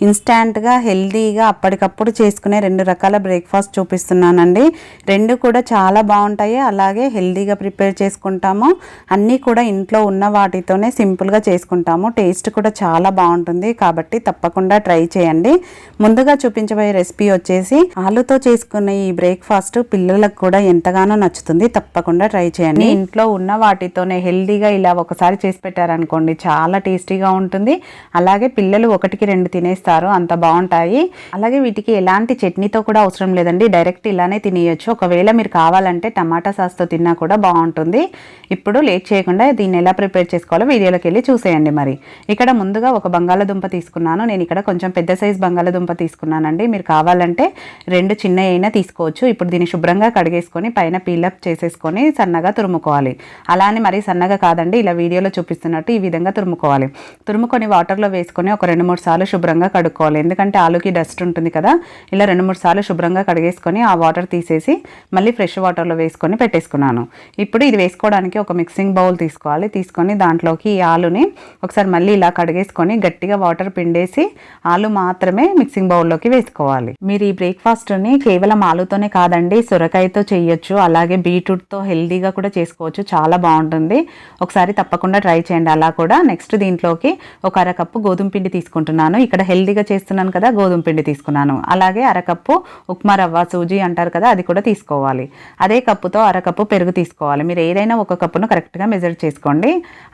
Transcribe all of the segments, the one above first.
ఇన్స్టాంట్గా హెల్తీగా అప్పటికప్పుడు చేసుకునే రెండు రకాల బ్రేక్ఫాస్ట్ చూపిస్తున్నానండి. రెండు కూడా చాలా బాగుంటాయి. అలాగే హెల్తీగా ప్రిపేర్ చేసుకుంటాము. అన్నీ కూడా ఇంట్లో ఉన్న వాటితోనే సింపుల్గా చేసుకుంటాము. టేస్ట్ కూడా చాలా బాగుంటుంది. కాబట్టి తప్పకుండా ట్రై చేయండి. ముందుగా చూపించబోయే రెసిపీ వచ్చేసి ఆలుతో చేసుకునే ఈ బ్రేక్ఫాస్ట్ పిల్లలకు కూడా ఎంతగానో నచ్చుతుంది. తప్పకుండా ట్రై చేయండి. ఇంట్లో ఉన్న వాటితోనే హెల్దీగా ఇలా ఒకసారి చేసి పెట్టారనుకోండి చాలా టేస్టీగా ఉంటుంది. అలాగే పిల్లలు ఒకటికి రెండు తినేస్తారు. అంత బాగుంటాయి. అలాగే వీటికి ఎలాంటి చట్నీతో కూడా అవసరం లేదండి. డైరెక్ట్ ఇలానే తినేయచ్చు. ఒకవేళ మీరు కావాలంటే టమాటా సాస్తో తిన్నా కూడా బాగుంటుంది. ఇప్పుడు లేట్ చేయకుండా దీన్ని ఎలా ప్రిపేర్ చేసుకోవాలో వీడియోలోకి వెళ్ళి చూసేయండి మరి. ఇక్కడ ముందుగా ఒక బంగాళదుంప తీసుకున్నాను. నేను ఇక్కడ కొంచెం పెద్ద సైజ్ బంగాళదుంప తీసుకున్నానండి. మీరు కావాలంటే రెండు చిన్న అయినా తీసుకోవచ్చు. ఇప్పుడు దీన్ని శుభ్రంగా కడిగేసుకొని పైన పీలప్ చేసేసుకొని సన్నగా తురుముకోవాలి. అలానే మరీ సన్నగా కాదండి. ఇలా వీడియోలో చూపిస్తున్నట్టు ఈ విధంగా తురుముకోవాలి. తురుముకొని వాటర్లో వేసుకొని ఒక రెండు మూడు సార్లు శుభ్రంగా కడుక్కోవాలి. ఎందుకంటే ఆలుకి డస్ట్ ఉంటుంది కదా ఇలా రెండు మూడు సార్లు శుభ్రంగా కడిగేసుకొని ఆ వాటర్ తీసేసి మళ్ళీ ఫ్రెష్ వాటర్లో వేసుకొని పెట్టేసుకున్నాను. ఇప్పుడు ఇది వేసుకోవడానికి ఒక మిక్సింగ్ బౌల్ తీసుకోవాలి. తీసుకొని దాంట్లోకి ఈ ఆలుని ఒకసారి మళ్ళీ ఇలా కడిగేసుకొని గట్టిగా వాటర్ పిండేసి ఆలు మాత్రమే మిక్సింగ్ బౌల్లోకి వేసుకోవాలి. మీరు ఈ బ్రేక్ఫాస్ట్ని కేవలం ఆలుతోనే కాదండి సొరకాయతో చేయొచ్చు అలాగే బీట్రూట్తో హెల్దీగా కూడా చేసుకోవచ్చు. చాలా బాగుంటుంది. ఒకసారి తప్పకుండా ట్రై చేయండి. అలా కూడా నెక్స్ట్ దీంట్లోకి ఒక అరకప్పు గోధుమ పిండి తీసుకుంటున్నాను. ఇక్కడ హెల్దీగా చేస్తున్నాను కదా గోధుమ పిండి తీసుకున్నాను. అలాగే అరకప్పు ఉప్మా రవ్వ సూజీ అంటారు కదా అది కూడా తీసుకోవాలి. అదే కప్పుతో అరకప్పు పెరుగు తీసుకోవాలి. మీరు ఏదైనా ఒక కప్పును కరెక్ట్గా మెజర్ చేసుకోండి.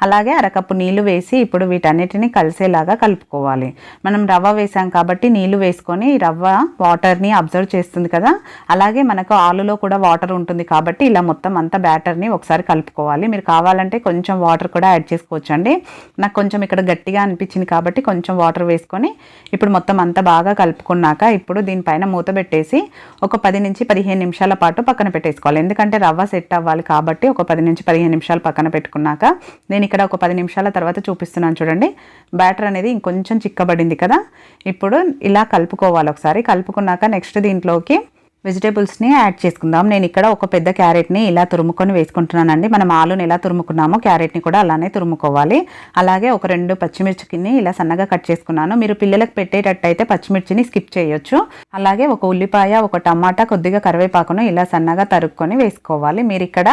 అలాగే అరకప్పు నీళ్ళు వేసి ఇప్పుడు వీటన్నిటిని కలిసేలాగా కలుపుకోవాలి. మనం రవ్వ వేసాం కాబట్టి నీళ్ళు వేసుకొని రవ్వ వాటర్ని అబ్జర్వ్ చేస్తుంది కదా అలాగే మనకు ఆలులో కూడా వాటర్ ఉంటుంది కాబట్టి ఇలా మొత్తం అంతా బ్యాటర్ని ఒకసారి కలుపుకోవాలి. మీరు కావాలంటే కొంచెం వాటర్ కూడా యాడ్ చేసుకోవచ్చండి. నాకు కొంచెం ఇక్కడ గట్టిగా అనిపించింది కాబట్టి కొంచెం వాటర్ వేసుకొని ఇప్పుడు మొత్తం అంతా బాగా కలుపుకున్నాక ఇప్పుడు దీనిపైన మూత పెట్టేసి ఒక పది నుంచి పదిహేను నిమిషాల పాటు పక్కన పెట్టేసుకోవాలి. ఎందుకంటే రవ్వ సెట్ అవ్వాలి కాబట్టి ఒక పది నుంచి పదిహేను నిమిషాలు పక్కన పెట్టుకున్నాక నేను ఇక్కడ ఒక పది నిమిషాల తర్వాత చూపిస్తున్నాను చూడండి. బ్యాటర్ అనేది ఇంకొంచెం చిక్కబడింది కదా. ఇప్పుడు ఇలా కలుపుకోవాలి ఒకసారి. కలుపుకున్నాక నెక్స్ట్ దీంట్లోకి వెజిటేబుల్స్ని యాడ్ చేసుకుందాం. నేను ఇక్కడ ఒక పెద్ద క్యారెట్ని ఇలా తురుముకొని వేసుకుంటున్నానండి. మనం ఆలుని ఎలా తురుముకున్నామో క్యారెట్ని కూడా అలానే తురుముకోవాలి. అలాగే ఒక రెండు పచ్చిమిర్చిని ఇలా సన్నగా కట్ చేసుకున్నాను. మీరు పిల్లలకు పెట్టేటట్టయితే పచ్చిమిర్చిని స్కిప్ చేయొచ్చు. అలాగే ఒక ఉల్లిపాయ ఒక టమాటా కొద్దిగా కరివేపాకును ఇలా సన్నగా తరుక్కొని వేసుకోవాలి. మీరు ఇక్కడ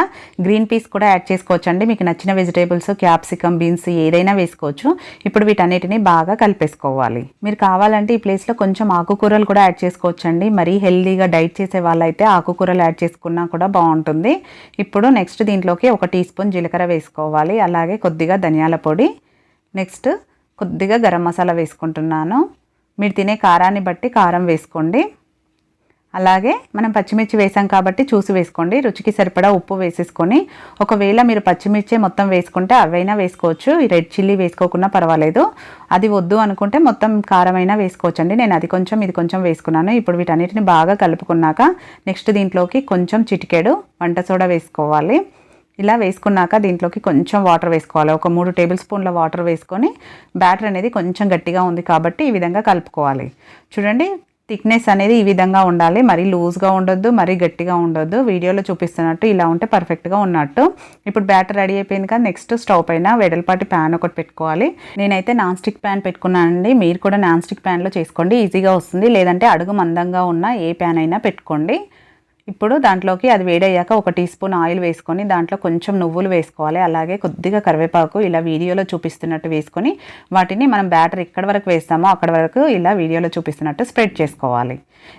గ్రీన్ పీస్ కూడా యాడ్ చేసుకోవచ్చు అండి మీకు నచ్చిన వెజిటేబుల్స్ క్యాప్సికమ్ బీన్స్ ఏదైనా వేసుకోవచ్చు. ఇప్పుడు వీటన్నిటిని బాగా కలిపేసుకోవాలి. మీరు కావాలంటే ఈ ప్లేస్లో కొంచెం ఆకుకూరలు కూడా యాడ్ చేసుకోవచ్చు అండి మరీ హెల్దీగా డైట్ చేసే వాళ్ళైతే ఆకుకూరలు యాడ్ చేసుకున్నా కూడా బాగుంటుంది. ఇప్పుడు నెక్స్ట్ దీంట్లోకి ఒక టీ స్పూన్ జీలకర్ర వేసుకోవాలి. అలాగే కొద్దిగా ధనియాల పొడి. నెక్స్ట్ కొద్దిగా గరం మసాలా వేసుకుంటున్నాను. మీరు తినే కారాన్ని బట్టి కారం వేసుకోండి. అలాగే మనం పచ్చిమిర్చి వేసాం కాబట్టి చూసి వేసుకోండి. రుచికి సరిపడా ఉప్పు వేసేసుకొని ఒకవేళ మీరు పచ్చిమిర్చి మొత్తం వేసుకుంటే అవైనా వేసుకోవచ్చు. రెడ్ చిల్లీ వేసుకోకుండా పర్వాలేదు. అది వద్దు అనుకుంటే మొత్తం కారమైనా వేసుకోవచ్చండి. నేను అది కొంచెం ఇది కొంచెం వేసుకున్నాను. ఇప్పుడు వీటన్నిటిని బాగా కలుపుకున్నాక నెక్స్ట్ దీంట్లోకి కొంచెం చిటికెడు వంట సోడా వేసుకోవాలి. ఇలా వేసుకున్నాక దీంట్లోకి కొంచెం వాటర్ వేసుకోవాలి. ఒక మూడు టేబుల్ స్పూన్ల వాటర్ వేసుకొని బ్యాటర్ అనేది కొంచెం గట్టిగా ఉంది కాబట్టి ఈ విధంగా కలుపుకోవాలి. చూడండి థిక్నెస్ అనేది ఈ విధంగా ఉండాలి. మరీ లూజ్గా ఉండొద్దు మరీ గట్టిగా ఉండొద్దు. వీడియోలో చూపిస్తున్నట్టు ఇలా ఉంటే పర్ఫెక్ట్గా ఉన్నట్టు. ఇప్పుడు బ్యాటర్ రెడీ అయిపోయింది కదా నెక్స్ట్ స్టవ్ పైన వెడల్పాటి ప్యాన్ ఒకటి పెట్టుకోవాలి. నేనైతే నాన్ స్టిక్ ప్యాన్ పెట్టుకున్నానండి. మీరు కూడా నాన్ స్టిక్ ప్యాన్లో చేసుకోండి. ఈజీగా వస్తుంది. లేదంటే అడుగు మందంగా ఉన్న ఏ ప్యాన్ అయినా పెట్టుకోండి. ఇప్పుడు దాంట్లోకి అది వేడయ్యాక ఒక టీ స్పూన్ ఆయిల్ వేసుకొని దాంట్లో కొంచెం నువ్వులు వేసుకోవాలి. అలాగే కొద్దిగా కరివేపాకు ఇలా వీడియోలో చూపిస్తున్నట్టు వేసుకొని వాటిని మనం బ్యాటర్ ఎక్కడి వరకు వేస్తామో అక్కడ వరకు ఇలా వీడియోలో చూపిస్తున్నట్టు స్ప్రెడ్ చేసుకోవాలి.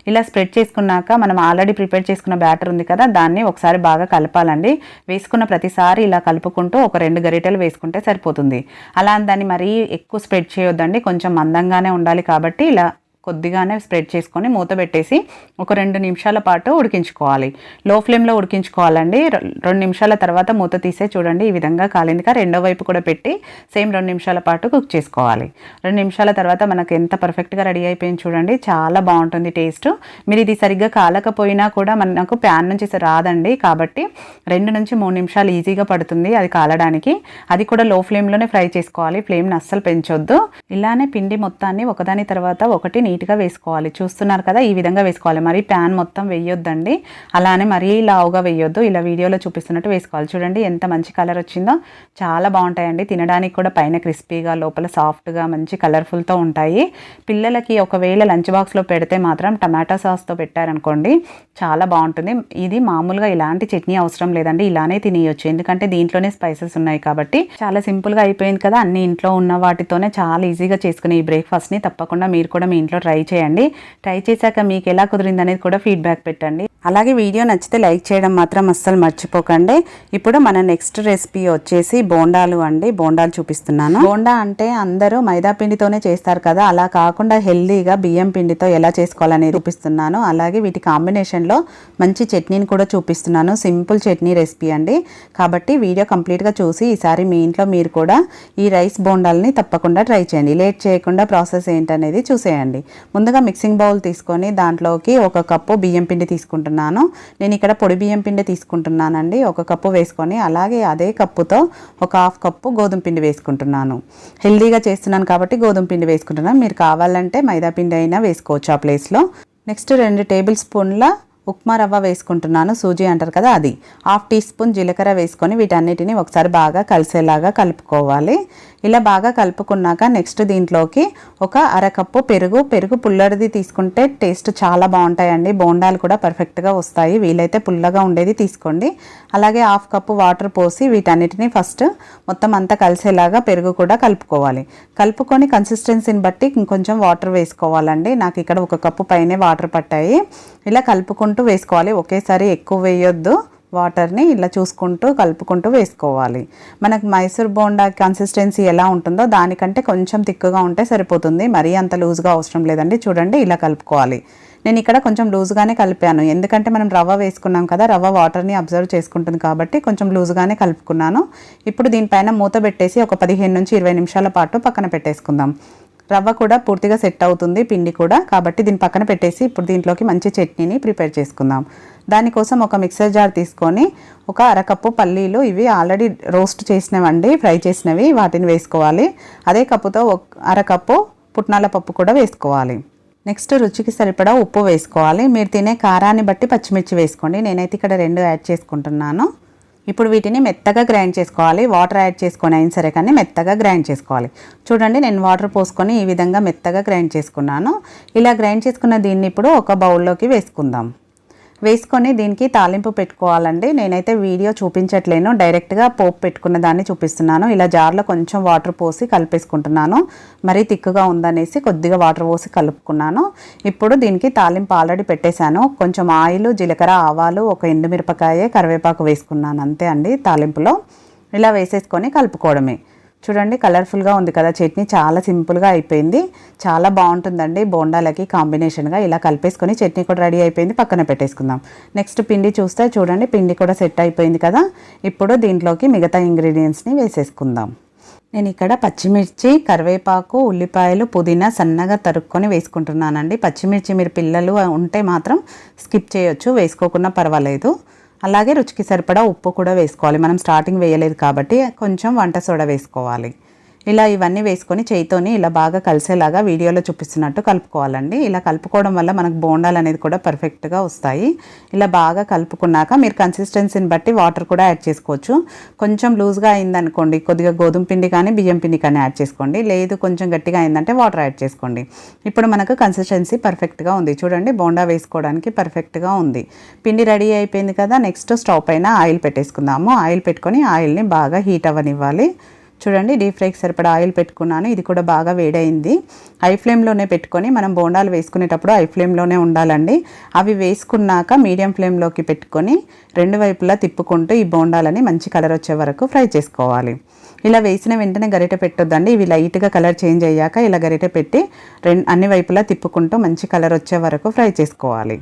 ఇలా స్ప్రెడ్ చేసుకున్నాక మనం ఆల్రెడీ ప్రిపేర్ చేసుకున్న బ్యాటర్ ఉంది కదా దాన్ని ఒకసారి బాగా కలపాలండి. వేసుకున్న ప్రతిసారి ఇలా కలుపుకుంటూ ఒక రెండు గరిటెలు వేసుకుంటే సరిపోతుంది. అలా దాన్ని మరీ ఎక్కువ స్ప్రెడ్ చేయొద్దండి. కొంచెం మందంగానే ఉండాలి కాబట్టి ఇలా కొద్దిగానే స్ప్రెడ్ చేసుకొని మూత పెట్టేసి ఒక రెండు నిమిషాల పాటు ఉడికించుకోవాలి. లో ఫ్లేమ్లో ఉడికించుకోవాలండి. రెండు నిమిషాల తర్వాత మూత తీసే చూడండి. ఈ విధంగా కాలిందిగా రెండో వైపు కూడా పెట్టి సేమ్ రెండు నిమిషాల పాటు కుక్ చేసుకోవాలి. రెండు నిమిషాల తర్వాత మనకు ఎంత పర్ఫెక్ట్గా రెడీ అయిపోయింది చూడండి. చాలా బాగుంటుంది టేస్ట్. మీరు ఇది సరిగ్గా కాలకపోయినా కూడా మనకు ప్యాన్ నుంచి రాదండి. కాబట్టి రెండు నుంచి మూడు నిమిషాలు ఈజీగా పడుతుంది అది కాలడానికి. అది కూడా లో ఫ్లేమ్లోనే ఫ్రై చేసుకోవాలి. ఫ్లేమ్ని అస్సలు పెంచొద్దు. ఇలానే పిండి మొత్తాన్ని ఒకదాని తర్వాత ఒకటి నీట్గా వేసుకోవాలి. చూస్తున్నారు కదా ఈ విధంగా వేసుకోవాలి. మరి ప్యాన్ మొత్తం వేయొద్దండి. అలానే మరీ లావుగా వేయొద్దు. ఇలా వీడియోలో చూపిస్తున్నట్టు వేసుకోవాలి. చూడండి ఎంత మంచి కలర్ వచ్చిందో. చాలా బాగుంటాయండి. తినడానికి కూడా పైన క్రిస్పీగా లోపల సాఫ్ట్గా మంచి కలర్ఫుల్తో ఉంటాయి. పిల్లలకి ఒకవేళ లంచ్ బాక్స్లో పెడితే మాత్రం టమాటో సాస్తో పెట్టారనుకోండి చాలా బాగుంటుంది. ఇది మామూలుగా ఇలాంటి చట్నీ అవసరం లేదండి. ఇలానే తినేయొచ్చు. ఎందుకంటే దీంట్లోనే స్పైసెస్ ఉన్నాయి కాబట్టి. చాలా సింపుల్గా అయిపోయింది కదా. అన్ని ఇంట్లో ఉన్న వాటితోనే చాలా ఈజీగా చేసుకునే ఈ బ్రేక్ఫాస్ట్ని తప్పకుండా మీరు కూడా మీ ఇంట్లో ట్రై చేయండి. ట్రై చేశాక మీకు ఎలా కుదిరింది అనేది కూడా ఫీడ్బ్యాక్ పెట్టండి. అలాగే వీడియో నచ్చితే లైక్ చేయడం మాత్రం అస్సలు మర్చిపోకండి. ఇప్పుడు మన నెక్స్ట్ రెసిపీ వచ్చేసి బోండాలు అండి. బోండాలు చూపిస్తున్నాను. బోండా అంటే అందరూ మైదా పిండితోనే చేస్తారు కదా. అలా కాకుండా హెల్దీగా బియ్యం పిండితో ఎలా చేసుకోవాలనేది చూపిస్తున్నాను. అలాగే వీటి కాంబినేషన్లో మంచి చట్నీని కూడా చూపిస్తున్నాను. సింపుల్ చట్నీ రెసిపీ అండి. కాబట్టి వీడియో కంప్లీట్గా చూసి ఈసారి మీ ఇంట్లో మీరు కూడా ఈ రైస్ బోండాలని తప్పకుండా ట్రై చేయండి. లేట్ చేయకుండా ప్రాసెస్ ఏంటనేది చూసేయండి. ముందుగా మిక్సింగ్ బౌల్ తీసుకొని దాంట్లోకి ఒక కప్పు బియ్యం పిండి తీసుకుంటున్నాను. నేను ఇక్కడ పొడి బియ్యం పిండి తీసుకుంటున్నానండి. ఒక కప్పు వేసుకొని అలాగే అదే కప్పుతో ఒక హాఫ్ కప్పు గోధుమ పిండి వేసుకుంటున్నాను. హెల్దీగా చేస్తున్నాను కాబట్టి గోధుమ పిండి వేసుకుంటున్నాను. మీరు కావాలంటే మైదా పిండి అయినా వేసుకోవచ్చు ఆ ప్లేస్లో నెక్స్ట్ రెండు టేబుల్ స్పూన్ల ఉప్మా రవ్వ వేసుకుంటున్నాను. సూజీ అంటారు కదా అది. హాఫ్ టీ స్పూన్ జీలకర్ర వేసుకొని వీటన్నిటిని ఒకసారి బాగా కలిసేలాగా కలుపుకోవాలి. ఇలా బాగా కలుపుకున్నాక నెక్స్ట్ దీంట్లోకి ఒక అరకప్పు పెరుగు పెరుగు పుల్లడిది తీసుకుంటే టేస్ట్ చాలా బాగుంటాయండి. బోండాలు కూడా పర్ఫెక్ట్గా వస్తాయి. వీలైతే పుల్లగా ఉండేది తీసుకోండి. అలాగే హాఫ్ కప్పు వాటర్ పోసి వీటన్నిటిని ఫస్ట్ మొత్తం అంతా కలిసేలాగా పెరుగు కూడా కలుపుకోవాలి. కలుపుకొని కన్సిస్టెన్సీని బట్టి ఇంకొంచెం వాటర్ వేసుకోవాలండి. నాకు ఇక్కడ ఒక కప్పు పైనే వాటర్ పట్టాయి. ఇలా కలుపుకుంటూ వేసుకోవాలి. ఒకేసారి ఎక్కువ వేయొద్దు. వాటర్ని ఇలా చూసుకుంటూ కలుపుకుంటూ వేసుకోవాలి. మనకు మైసూర్ బోండా కన్సిస్టెన్సీ ఎలా ఉంటుందో దానికంటే కొంచెం తిక్కుగా ఉంటే సరిపోతుంది. మరీ అంత లూజ్గా అవసరం లేదండి. చూడండి ఇలా కలుపుకోవాలి. నేను ఇక్కడ కొంచెం లూజ్గానే కలిపాను. ఎందుకంటే మనం రవ్వ వేసుకున్నాం కదా రవ్వ వాటర్ని అబ్జర్వ్ చేసుకుంటుంది కాబట్టి కొంచెం లూజ్గానే కలుపుకున్నాను. ఇప్పుడు దీనిపైన మూత పెట్టేసి ఒక పదిహేను నుంచి ఇరవై నిమిషాల పాటు పక్కన పెట్టేసుకుందాం. రవ్వ కూడా పూర్తిగా సెట్ అవుతుంది పిండి కూడా. కాబట్టి దీని పక్కన పెట్టేసి ఇప్పుడు దీంట్లోకి మంచి చట్నీని ప్రిపేర్ చేసుకుందాం. దానికోసం ఒక మిక్సర్ జార్ తీసుకొని ఒక అరకప్పు పల్లీలు ఇవి ఆల్రెడీ రోస్ట్ చేసినవండి ఫ్రై చేసినవి వాటిని వేసుకోవాలి. అదే కప్పుతో ఒక అరకప్పు పుట్నాల పప్పు కూడా వేసుకోవాలి. నెక్స్ట్ రుచికి సరిపడా ఉప్పు వేసుకోవాలి. మీరు తినే కారాన్ని బట్టి పచ్చిమిర్చి వేసుకోండి. నేనైతే ఇక్కడ రెండు యాడ్ చేసుకుంటున్నాను. ఇప్పుడు వీటిని మెత్తగా గ్రైండ్ చేసుకోవాలి. వాటర్ యాడ్ చేసుకొని అయిన సరే కానీ మెత్తగా గ్రైండ్ చేసుకోవాలి. చూడండి నేను వాటర్ పోసుకొని ఈ విధంగా మెత్తగా గ్రైండ్ చేసుకున్నాను. ఇలా గ్రైండ్ చేసుకున్న దీన్ని ఇప్పుడు ఒక బౌల్లోకి వేసుకుందాం. వేసుకొని దీనికి తాలింపు పెట్టుకోవాలండి. నేనైతే వీడియో చూపించట్లేను. డైరెక్ట్గా పోపు పెట్టుకున్న దాన్ని చూపిస్తున్నాను. ఇలా జార్లో కొంచెం వాటర్ పోసి కలిపేసుకుంటున్నాను. మరీ తిక్కుగా ఉందనేసి కొద్దిగా వాటర్ పోసి కలుపుకున్నాను. ఇప్పుడు దీనికి తాలింపు ఆల్రెడీ పెట్టేశాను. కొంచెం ఆయిల్ జీలకర్ర ఆవాలు ఒక ఎండుమిరపకాయ కరివేపాకు వేసుకున్నాను అంతే అండి తాలింపులో. ఇలా వేసేసుకొని కలుపుకోవడమే. చూడండి కలర్ఫుల్గా ఉంది కదా చట్నీ చాలా సింపుల్గా అయిపోయింది. చాలా బాగుంటుందండి బోండాలకి కాంబినేషన్గా ఇలా కలిపేసుకొని చట్నీ కూడా రెడీ అయిపోయింది పక్కన పెట్టేసుకుందాం. నెక్స్ట్ పిండి చూస్తే చూడండి పిండి కూడా సెట్ అయిపోయింది కదా. ఇప్పుడు దీంట్లోకి మిగతా ఇంగ్రీడియంట్స్ని వేసేసుకుందాం. నేను ఇక్కడ పచ్చిమిర్చి కరివేపాకు ఉల్లిపాయలు పుదీనా సన్నగా తరుక్కొని వేసుకుంటున్నానండి. పచ్చిమిర్చి మీరు పిల్లలు ఉంటే మాత్రం స్కిప్ చేయొచ్చు వేసుకోకుండా పర్వాలేదు. అలాగే రుచికి సరిపడా ఉప్పు కూడా వేసుకోవాలి. మనం స్టార్టింగ్ వేయలేదు కాబట్టి కొంచెం వంట సోడా వేసుకోవాలి. ఇలా ఇవన్నీ వేసుకొని చేయితోని ఇలా బాగా కలిసేలాగా వీడియోలో చూపిస్తున్నట్టు కలుపుకోవాలండి. ఇలా కలుపుకోవడం వల్ల మనకు బోండాలు అనేది కూడా పర్ఫెక్ట్గా వస్తాయి. ఇలా బాగా కలుపుకున్నాక మీరు కన్సిస్టెన్సీని బట్టి వాటర్ కూడా యాడ్ చేసుకోవచ్చు. కొంచెం లూజ్గా అయిందనుకోండి కొద్దిగా గోధుమ పిండి కానీ బియ్యం పిండి కానీ యాడ్ చేసుకోండి. లేదు కొంచెం గట్టిగా అయిందంటే వాటర్ యాడ్ చేసుకోండి. ఇప్పుడు మనకు కన్సిస్టెన్సీ పర్ఫెక్ట్గా ఉంది. చూడండి బోండా వేసుకోవడానికి పర్ఫెక్ట్గా ఉంది. పిండి రెడీ అయిపోయింది కదా నెక్స్ట్ స్టవ్ పైన ఆయిల్ పెట్టేసుకుందాము. ఆయిల్ పెట్టుకొని ఆయిల్ని బాగా హీట్ అవ్వనివ్వాలి. చూడండి డీప్ ఫ్రైకి సరిపడా ఆయిల్ పెట్టుకున్నాను. ఇది కూడా బాగా వేడైంది. హై ఫ్లేమ్లోనే పెట్టుకొని మనం బోండాలు వేసుకునేటప్పుడు హై ఫ్లేమ్లోనే ఉండాలండి. అవి వేసుకున్నాక మీడియం ఫ్లేమ్లోకి పెట్టుకొని రెండు వైపులా తిప్పుకుంటూ ఈ బోండాలని మంచి కలర్ వచ్చే వరకు ఫ్రై చేసుకోవాలి. ఇలా వేసిన వెంటనే గరిటె పెట్టొద్దండి. ఇవి లైట్గా కలర్ చేంజ్ అయ్యాక ఇలా గరిటె పెట్టి రెండు అన్ని వైపులా తిప్పుకుంటూ మంచి కలర్ వచ్చే వరకు ఫ్రై చేసుకోవాలి.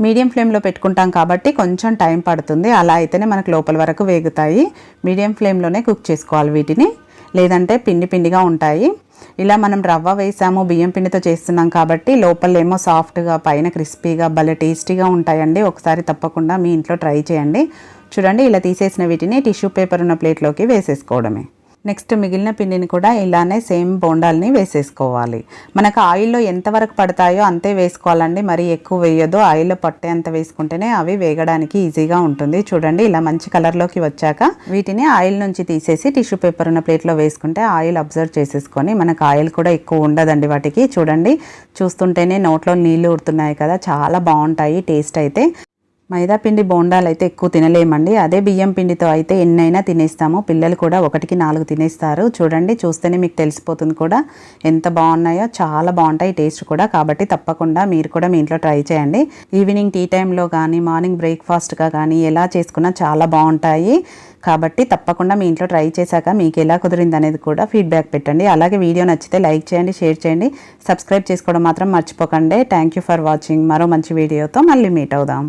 మీడియం ఫ్లేమ్లో పెట్టుకుంటాం కాబట్టి కొంచెం టైం పడుతుంది. అలా అయితేనే మనకు లోపల వరకు వేగుతాయి. మీడియం ఫ్లేమ్లోనే కుక్ చేసుకోవాలి వీటిని. లేదంటే పిండి పిండిగా ఉంటాయి. ఇలా మనం రవ్వ వేసాము బియ్యం పిండితో చేస్తున్నాం కాబట్టి లోపలేమో సాఫ్ట్గా పైన క్రిస్పీగా భలే టేస్టీగా ఉంటాయండి. ఒకసారి తప్పకుండా మీ ఇంట్లో ట్రై చేయండి. చూడండి ఇలా తీసేసిన వీటిని టిష్యూ పేపర్ ఉన్న ప్లేట్లోకి వేసేసుకోవడమే. నెక్స్ట్ మిగిలిన పిండిని కూడా ఇలానే సేమ్ బోండాల్ని వేసేసుకోవాలి. మనకు ఆయిల్లో ఎంతవరకు పడతాయో అంతే వేసుకోవాలండి. మరి ఎక్కువ వేయొద్దు. ఆయిల్లో పట్టేంత వేసుకుంటేనే అవి వేగడానికి ఈజీగా ఉంటుంది. చూడండి ఇలా మంచి కలర్లోకి వచ్చాక వీటిని ఆయిల్ నుంచి తీసేసి టిష్యూ పేపర్ ఉన్న ప్లేట్లో వేసుకుంటే ఆయిల్ అబ్జర్వ్ చేసేసుకొని మనకు ఆయిల్ కూడా ఎక్కువ ఉండదండి వాటికి. చూడండి చూస్తుంటేనే నోట్లో నీళ్ళు ఉడుతున్నాయి కదా. చాలా బాగుంటాయి టేస్ట్ అయితే. మైదా పిండి బోండాలు అయితే ఎక్కువ తినలేమండి. అదే బియ్యం పిండితో అయితే ఎన్నైనా తినేస్తాము. పిల్లలు కూడా ఒకటికి నాలుగు తినేస్తారు. చూడండి చూస్తేనే మీకు తెలిసిపోతుంది కూడా ఎంత బాగున్నాయో. చాలా బాగుంటాయి టేస్ట్ కూడా. కాబట్టి తప్పకుండా మీరు కూడా మీ ఇంట్లో ట్రై చేయండి. ఈవినింగ్ టీ టైంలో కానీ మార్నింగ్ బ్రేక్ఫాస్ట్గా కానీ ఎలా చేసుకున్నా చాలా బాగుంటాయి. కాబట్టి తప్పకుండా మీ ఇంట్లో ట్రై చేశాక మీకు ఎలా కుదిరింది అనేది కూడా ఫీడ్బ్యాక్ పెట్టండి. అలాగే వీడియో నచ్చితే లైక్ చేయండి షేర్ చేయండి. సబ్స్క్రైబ్ చేసుకోవడం మాత్రం మర్చిపోకండి. Thank you for watching. మరో మంచి వీడియోతో మళ్ళీ మీట్ అవుదాం.